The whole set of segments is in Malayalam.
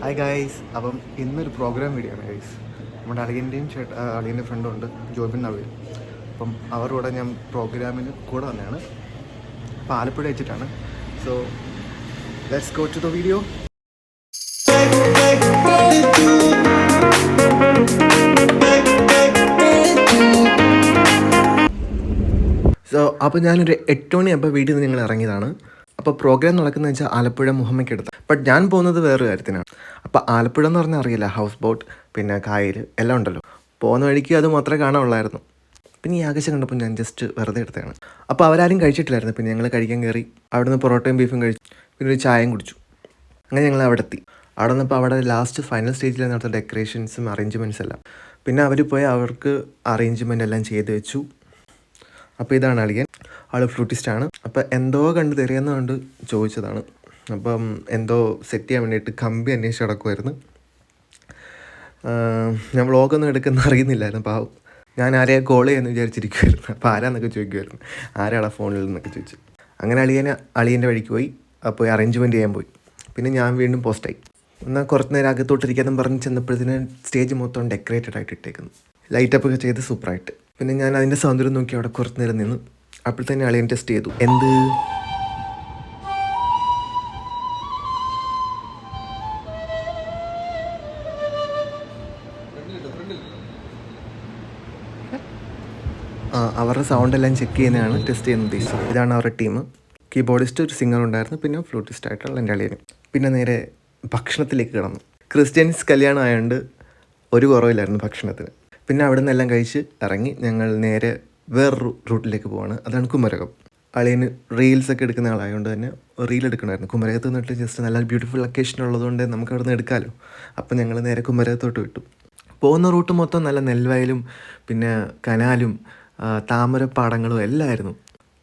ഹായ് ഗായ്സ് അപ്പം ഇന്നൊരു പ്രോഗ്രാം വീഡിയോ ആണ് ഗൈസ് നമ്മുടെ അളിയന്റെയും ചേട്ട അളിയന്റെ ഫ്രണ്ടും ഉണ്ട് ജോബിൻ നവീൻ അപ്പം അവരുടെ ഞാൻ പ്രോഗ്രാമിന് കൂടെ വന്നതാണ്. അപ്പം ആലപ്പുഴ വെച്ചിട്ടാണ്. So let's go to the video so അപ്പോൾ ഞാനൊരു എട്ട് മണിയാകുമ്പോൾ വീട്ടിൽ നിന്ന് ഞങ്ങൾ ഇറങ്ങിയതാണ്. അപ്പോൾ പ്രോഗ്രാം നടക്കുന്നത് വെച്ചാൽ ആലപ്പുഴ മുഹമ്മയ്ക്കടുത്ത് ബട്ട് ഞാൻ പോകുന്നത് വേറൊരു കാര്യത്തിനാണ്. അപ്പോൾ ആലപ്പുഴ എന്ന് പറഞ്ഞാൽ അറിയില്ല ഹൗസ് ബോട്ട് പിന്നെ കായൽ എല്ലാം ഉണ്ടല്ലോ. പോകുന്ന വഴിക്ക് അത് മാത്രമേ കാണാനുള്ളായിരുന്നു പിന്നെ ഈ ആകാശം കണ്ടപ്പോൾ ഞാൻ ജസ്റ്റ് വെറുതെ എടുത്തതാണ്. അപ്പോൾ അവരാരും കഴിച്ചിട്ടില്ലായിരുന്നു. പിന്നെ ഞങ്ങൾ കഴിക്കാൻ കയറി അവിടുന്ന് പൊറോട്ടയും ബീഫും കഴിച്ചു. പിന്നെ ഒരു ചായയും കുടിച്ചു. അങ്ങനെ ഞങ്ങൾ അവിടെ എത്തി. അവിടെ നിന്നപ്പോൾ അവിടെ ലാസ്റ്റ് ഫൈനൽ സ്റ്റേജിൽ നടത്തുന്ന ഡെക്കറേഷൻസും അറേഞ്ച്മെന്റ്സ് എല്ലാം. പിന്നെ അവർ പോയി അവർക്ക് അറേഞ്ച്മെന്റ് എല്ലാം ചെയ്ത് വെച്ചു. അപ്പോൾ ഇതാണ് അളിയൻ. ആൾ ഫ്ലൂട്ടിസ്റ്റാണ് അപ്പോൾ എന്തോ കണ്ട് തിരയുന്നതുകൊണ്ട് ചോദിച്ചതാണ്. അപ്പം എന്തോ സെറ്റ് ചെയ്യാൻ വേണ്ടിയിട്ട് കമ്പി അന്വേഷിച്ച് നടക്കുമായിരുന്നു ഞാൻ വ്ളോഗൊന്നും എടുക്കുന്ന അറിയുന്നില്ലായിരുന്നു. പാവം. ഞാൻ ആരെയാ കോൾ ചെയ്യാന്ന് വിചാരിച്ചിരിക്കുമായിരുന്നു അപ്പോൾ ആരാന്നൊക്കെ ചോദിക്കുമായിരുന്നു ആരാടാ ഫോണിൽ നിന്നൊക്കെ ചോദിച്ചു. അങ്ങനെ അളിയനെ അളിയന്റെ വഴിക്ക് പോയി. അപ്പോൾ അറേഞ്ച്മെന്റ് ചെയ്യാൻ പോയി. പിന്നെ ഞാൻ വീണ്ടും പോസ്റ്റായി എന്നാൽ കുറച്ച് നേരം അകത്തോട്ടിരിക്കാന്നും പറഞ്ഞ് ചെന്നപ്പോഴത്തേന് സ്റ്റേജ് മൊത്തം ഡെക്കറേറ്റഡ് ആയിട്ട് ഇട്ടേക്കുന്നു. ലൈറ്റപ്പ് ഒക്കെ ചെയ്ത് സൂപ്പറായിട്ട് പിന്നെ ഞാൻ അതിന്റെ സൗന്ദര്യം നോക്കി അവിടെ കുറച്ച് നേരം നിന്ന്. തന്നെ അളിയൻ ടെസ്റ്റ് ചെയ്തു. എന്ത്? അവരുടെ സൗണ്ട് എല്ലാം ചെക്ക് ചെയ്യുന്നതാണ് ടെസ്റ്റ് ചെയ്യാൻ ഉദ്ദേശിച്ചത് ഇതാണ് അവരുടെ ടീം കീബോർഡിസ്റ്റ് ഒരു സിംഗർ ഉണ്ടായിരുന്നു പിന്നെ ഫ്ലൂട്ടിസ്റ്റ് ആയിട്ടുള്ള എന്റെ അളിയനും. പിന്നെ നേരെ ഭക്ഷണത്തിലേക്ക് കിടന്നു. ക്രിസ്ത്യൻസ് കല്യാണം ആയതുകൊണ്ട് ഒരു കുറവില്ലായിരുന്നു ഭക്ഷണത്തിന്. പിന്നെ അവിടെ നിന്നെല്ലാം കഴിച്ച് ഇറങ്ങി ഞങ്ങൾ നേരെ വേറൊരു റൂട്ടിലേക്ക് പോവാണ്. അതാണ് കുമരകം. അളിയന് റീൽസൊക്കെ എടുക്കുന്ന ആളായതുകൊണ്ട് തന്നെ റീൽ എടുക്കണമായിരുന്നു. കുമരകത്ത് നിന്നിട്ട് ജസ്റ്റ് നല്ല ബ്യൂട്ടിഫുൾ ലൊക്കേഷൻ ഉള്ളതുകൊണ്ട് നമുക്ക് അവിടെ നിന്ന് എടുക്കാമല്ലോ അപ്പം ഞങ്ങൾ നേരെ കുമരകത്തോട്ട് വിട്ടു. പോകുന്ന റൂട്ട് മൊത്തം നല്ല നെൽവയലും പിന്നെ കനാലും താമരപ്പാടങ്ങളും എല്ലാമായിരുന്നു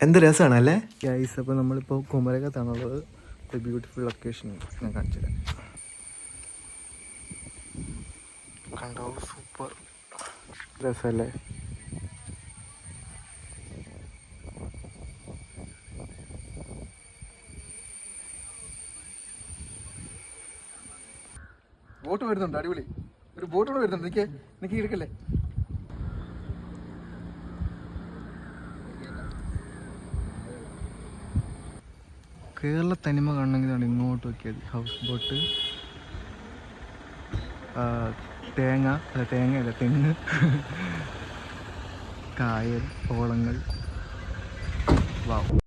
എന്ത് രസമാണ് അല്ലേ? ഗൈസ് അപ്പോൾ നമ്മളിപ്പോൾ കുമരകത്താണുള്ളത്. ഒരു ബ്യൂട്ടിഫുൾ ലൊക്കേഷൻ ഞാൻ കാണിച്ചു കണ്ടോ? സൂപ്പർ രസമല്ലേ? ബോട്ട് വരുന്നുണ്ട് അടിപൊളി. ഒരു ബോട്ട് വരുന്നുണ്ട്. എനിക്ക് എനിക്ക് എടുക്കല്ലേ? കേരള തനിമ കാണണമെങ്കിലാണ് ഇങ്ങോട്ട് നോക്കിയത് ഹൗസ് ബോട്ട് തേങ്ങ അല്ല തേങ്ങ അല്ല തെങ്ങ് കായൽ ഓളങ്ങൾ. വാവ്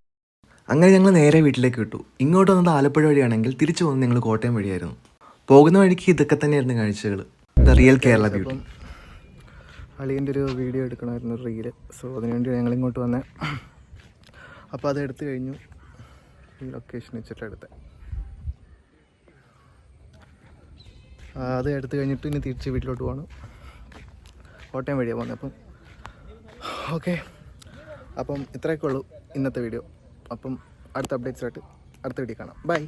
അങ്ങനെ ഞങ്ങൾ നേരെ വീട്ടിലേക്ക് വിട്ടു. ഇങ്ങോട്ട് വന്നത് ആലപ്പുഴ വഴിയാണെങ്കിൽ തിരിച്ചു വന്നത് ഞങ്ങൾ കോട്ടയം വഴിയായിരുന്നു. പോകുന്ന വഴിക്ക് ഇതൊക്കെ തന്നെയായിരുന്നു കാഴ്ചകൾ ദ റിയൽ കേരള ബ്യൂട്ടി അളിയന്റെ ഒരു വീഡിയോ എടുക്കണമായിരുന്നു റീൽ സോ അതിനുവേണ്ടി ഞങ്ങൾ ഇങ്ങോട്ട് വന്നേ. അപ്പോൾ അത് എടുത്തു കഴിഞ്ഞു. ഈ ലൊക്കേഷൻ വെച്ചിട്ട് എടുത്തത് അത് എടുത്തു കഴിഞ്ഞിട്ട് ഇനി തിരിച്ച് വീട്ടിലോട്ട് പോകണം കോട്ടയം വഴിയാണ് പോകുന്നത് അപ്പം. ഓക്കെ. അപ്പം ഇത്രയൊക്കെ ഉള്ളൂ ഇന്നത്തെ വീഡിയോ. അപ്പം അടുത്ത അപ്ഡേറ്റ്സായിട്ട് അടുത്ത വീഡിയോ കാണാം. ബൈ